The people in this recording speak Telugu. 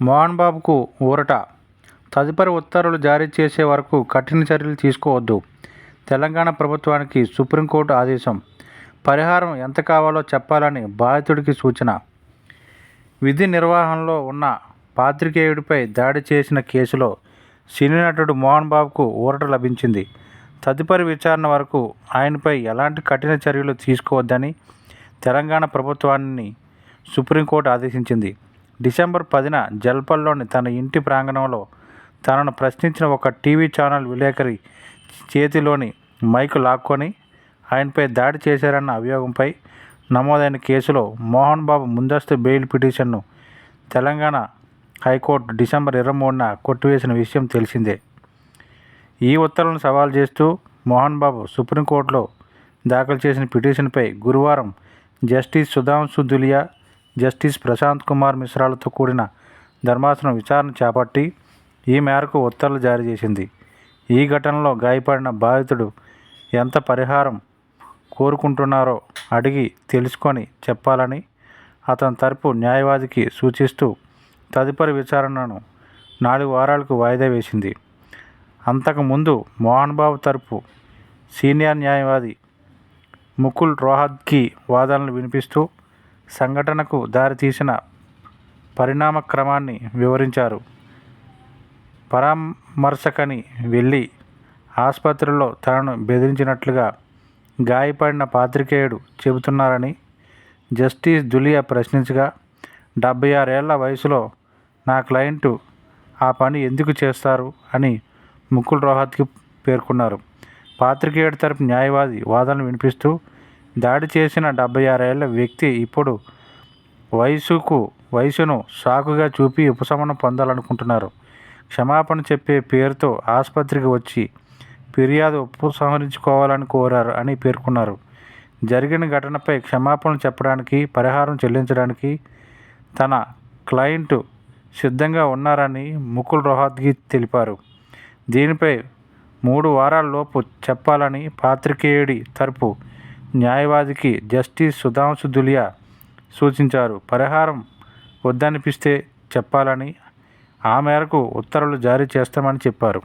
మోహన్ బాబుకు ఊరట. తదుపరి ఉత్తర్వులు జారీ చేసే వరకు కఠిన చర్యలు తీసుకోవద్దు. తెలంగాణ ప్రభుత్వానికి సుప్రీంకోర్టు ఆదేశం. పరిహారం ఎంత కావాలో చెప్పాలని బాధితుడికి సూచన. విధి నిర్వహణలో ఉన్న పాత్రికేయుడిపై దాడి చేసిన కేసులో సినీ నటుడు మోహన్ బాబుకు ఊరట లభించింది. తదుపరి విచారణ వరకు ఆయనపై ఎలాంటి కఠిన చర్యలు తీసుకోవద్దని తెలంగాణ ప్రభుత్వాన్ని సుప్రీంకోర్టు ఆదేశించింది. డిసెంబర్ పదిన జల్పల్లోని తన ఇంటి ప్రాంగణంలో తనను ప్రశ్నించిన ఒక టీవీ ఛానల్ విలేకరి చేతిలోని మైకు లాక్కొని ఆయనపై దాడి చేశారన్న అభియోగంపై నమోదైన కేసులో మోహన్ బాబు ముందస్తు బెయిల్ పిటిషన్ను తెలంగాణ హైకోర్టు డిసెంబర్ ఇరవై మూడున కొట్టివేసిన విషయం తెలిసిందే. ఈ ఉత్తర్వులను సవాల్ చేస్తూ మోహన్ బాబు సుప్రీంకోర్టులో దాఖలు చేసిన పిటిషన్పై గురువారం జస్టిస్ సుధాంశు దులియా జస్టిస్ ప్రశాంత్ కుమార్ మిశ్రాలతో కూడిన ధర్మాసనం విచారణ చేపట్టి ఈ మేరకు ఉత్తర్వులు జారీ చేసింది. ఈ ఘటనలో గాయపడిన బాధితుడు ఎంత పరిహారం కోరుకుంటున్నారో అడిగి తెలుసుకొని చెప్పాలని అతని తరపు న్యాయవాదికి సూచిస్తూ తదుపరి విచారణను నాలుగు వారాలకు వాయిదా వేసింది. అంతకుముందు మోహన్ బాబు తరపు సీనియర్ న్యాయవాది ముకుల్ రోహద్కి వాదనలు వినిపిస్తూ సంఘటనకు దారితీసిన పరిణామ క్రమాన్ని వివరించారు. పరామర్శకని వెళ్ళి ఆసుపత్రిలో తనను బెదిరించినట్లుగా గాయపడిన పాత్రికేయుడు చెబుతున్నారని జస్టిస్ దులియా ప్రశ్నించగా డెబ్బై ఆరేళ్ళ వయసులో నా క్లయింటు ఆ పని ఎందుకు చేస్తారు? అని ముకుల్ రోహత్కి పేర్కొన్నారు. పాత్రికేయుడి తరపు న్యాయవాది వాదనలు వినిపిస్తూ దాడి చేసిన డెబ్బై ఆరేళ్ళ వ్యక్తి ఇప్పుడు వయసుకు వయసును సాకుగా చూపి ఉపశమనం పొందాలనుకుంటున్నారు. క్షమాపణ చెప్పే పేరుతో ఆసుపత్రికి వచ్చి ఫిర్యాదు ఉపసంహరించుకోవాలని కోరారు అని పేర్కొన్నారు. జరిగిన ఘటనపై క్షమాపణలు చెప్పడానికి పరిహారం చెల్లించడానికి తన క్లయింట్ సిద్ధంగా ఉన్నారని ముకుల్ రోహత్గి తెలిపారు. దీనిపై మూడు వారాల లోపు చెప్పాలని పాత్రికేయుడి తరపు న్యాయవాదికి జస్టిస్ సుధాంశు దులియా సూచించారు. పరిహారం వద్దనిపిస్తే చెప్పాలని ఆ మేరకు ఉత్తర్వులు జారీ చేస్తామని చెప్పారు.